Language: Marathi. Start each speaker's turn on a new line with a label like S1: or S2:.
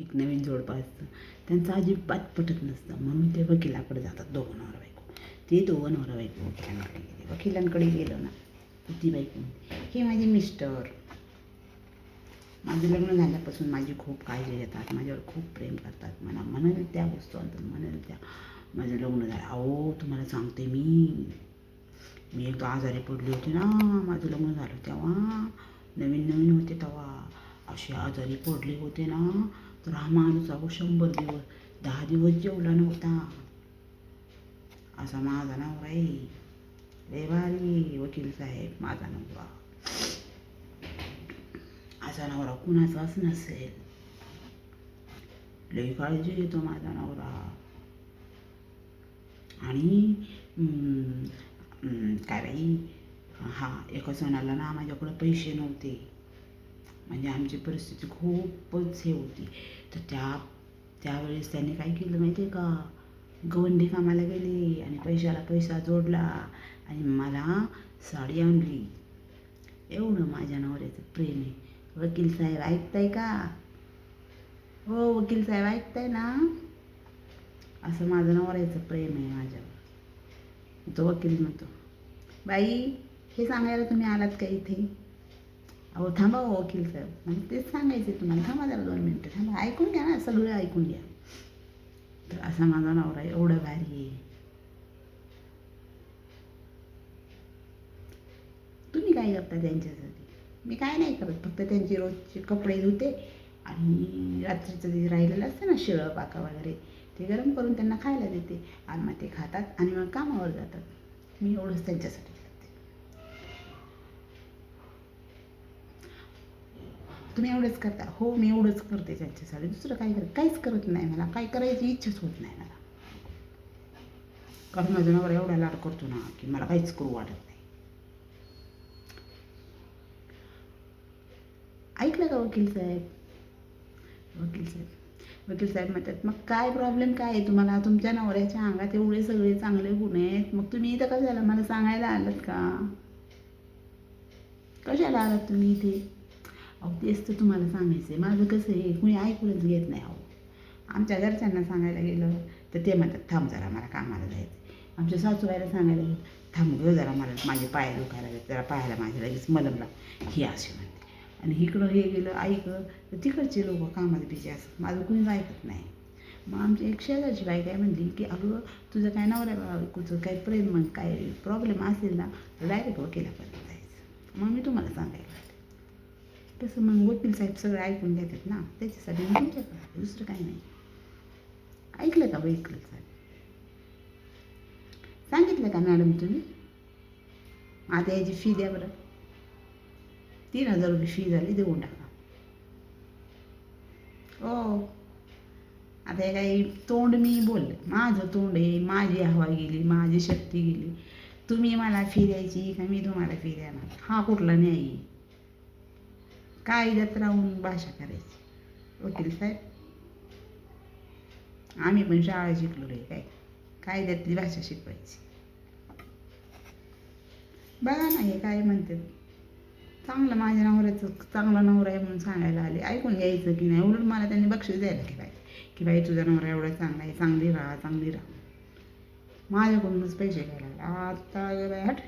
S1: एक नवीन जोडपा असतं. त्यांचं अजिबात पटत नसतं. म्हणून ते वकिलाकडे जातात. दोघं नवरा बायको. ते दोघं नवरा बायको वकिलांकडे गेले. वकिलांकडे गेलं ना तर ती बायको हे माझे मिस्टर. माझं लग्न झाल्यापासून माझी खूप काळजी घेतात. माझ्यावर खूप प्रेम करतात. मला म्हणाल त्या वस्तू आणतात म्हणाल त्या. माझं लग्न झालं. अहो तुम्हाला सांगते मी. मी एकदा आजारी पडली होती ना. माझं लग्न झालं तेव्हा. नवीन नवीन होते तेव्हा. असे आजारी पडले होते ना. तर हा माणूस अगो शंभर दिवस दहा दिवस जेवला नव्हता. असा माझा नवरा आहे. लय भारी वकील साहेब माझा नवरा. असा नवरा कुणाचाच नसेल. लई काळजी घेतो माझा नवरा. आणि काय बाई हा एका सणाला ना माझ्याकडं पैसे नव्हते. म्हणजे आमची परिस्थिती खूपच हे होती. तर त्या त्यावेळेस त्याने काय केलं माहिती आहे का? गवंडी कामाला गेली आणि पैशाला पैसा जोडला आणि मला साडी आणली. एवढं माझ्या नवऱ्याचं प्रेम आहे. वकील साहेब ऐकताय का? हो वकील साहेब ऐकताय ना? असं माझं नवऱ्याचं प्रेम आहे माझ्यावर. तो वकील म्हणतो बाई हे सांगायला तुम्ही आलात का इथे? अहो थांबा हो वकील साहेब म्हणजे तेच सांगायचे तुम्हाला. थांबा जरा दोन मिनटं. थांबा. ऐकून घ्या ना. सगळं ऐकून घ्या. तर असा माझा नवरा एवढं भारी आहे. तुम्ही काय करता त्यांच्यासाठी? मी काय नाही करत. फक्त त्यांचे रोजचे कपडे धुते आणि रात्रीचं जे राहिलेलं असतं ना शिळं पाका वगैरे ते गरम करून त्यांना खायला देते. आणि मग ते खातात आणि मग कामावर जातात. मी एवढंच त्यांच्यासाठी तुम्ही एवढंच करता. हो मी एवढंच करते त्यांच्यासाठी. दुसरं काय करत काहीच करत नाही मला. काय करायची इच्छाच होत नाही मला. कारण माझा नवरा एवढा लाड करतो ना की मला काहीच करू वाटत नाही. ऐकलं का वकील साहेब? वकील साहेब. वकील साहेब म्हणतात मग काय प्रॉब्लेम काय आहे तुम्हाला? तुमच्या नवऱ्याच्या अंगात एवढे सगळे चांगले गुण आहेत. मग तुम्ही इथं कशाला? मला सांगायला आलात का? कशाला आलात तुम्ही इथे? अहो तेच तर तुम्हाला सांगायचं आहे माझं कसं आहे कुणी ऐकूनच घेत नाही अहो. आमच्या घरच्यांना सांगायला गेलं तर ते म्हणतात थांब जरा मला कामाला जायचं आमच्या सासूबाईला सांगायला गेलं थांब गं जरा मला माझे पाय दुखायला जरा पायाला माझ्या लगेच मलमला ही अशी म्हणते. आणि इकडं हे गेलं ऐक तर तिकडचे लोक कामाला बिझी असतात. माझं कुणीच ऐकत नाही. मग आमची एक शेजारची बाई काय म्हणली की अगं तुझं काय नवऱ्या बायकोचं काय प्रेम मग काय प्रॉब्लेम असेल ना तर डायरेक्ट वकिलापर्यंत जायचं. मग मी तुम्हाला सांगायला तसं मग वकील साहेब सगळं ऐकून घेतात ना त्याच्यासाठी मी तुमच्याकडे दुसरं काही नाही. ऐकलं का वकील साहेब? सांगितलं का मॅडम तुम्ही? आता याची फी द्या बरं. तीन हजार रुपये फी झाली देऊन टाका. हो. आता हे काही तोंड मी बोलले माझं तोंड आहे माझी हवा गेली माझी शक्ती गेली. तुम्ही मला फी द्यायची का मी तुम्हाला फी देणार? हा कुठला न्याय आहे? कायद्यात राहून भाषा करायची. वकील साहेब आम्ही पण शाळा शिकलो रे काय? कायद्यातली भाषा शिकवायची. बघा ना हे काय म्हणतात चांगलं माझ्या नवऱ्याचं चांगला नवरा आहे म्हणून सांगायला आले. ऐकून घ्यायचं की नाही? उलट मला त्यांनी बक्षीस द्यायला की बाई की बाई तुझा नवरा एवढा चांगला आहे चांगली राहा चांगली राहा. माझ्याकडूनच पैसे घ्यायला लागले. आता हट.